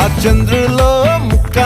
ఆ చంద్రులో ముక్క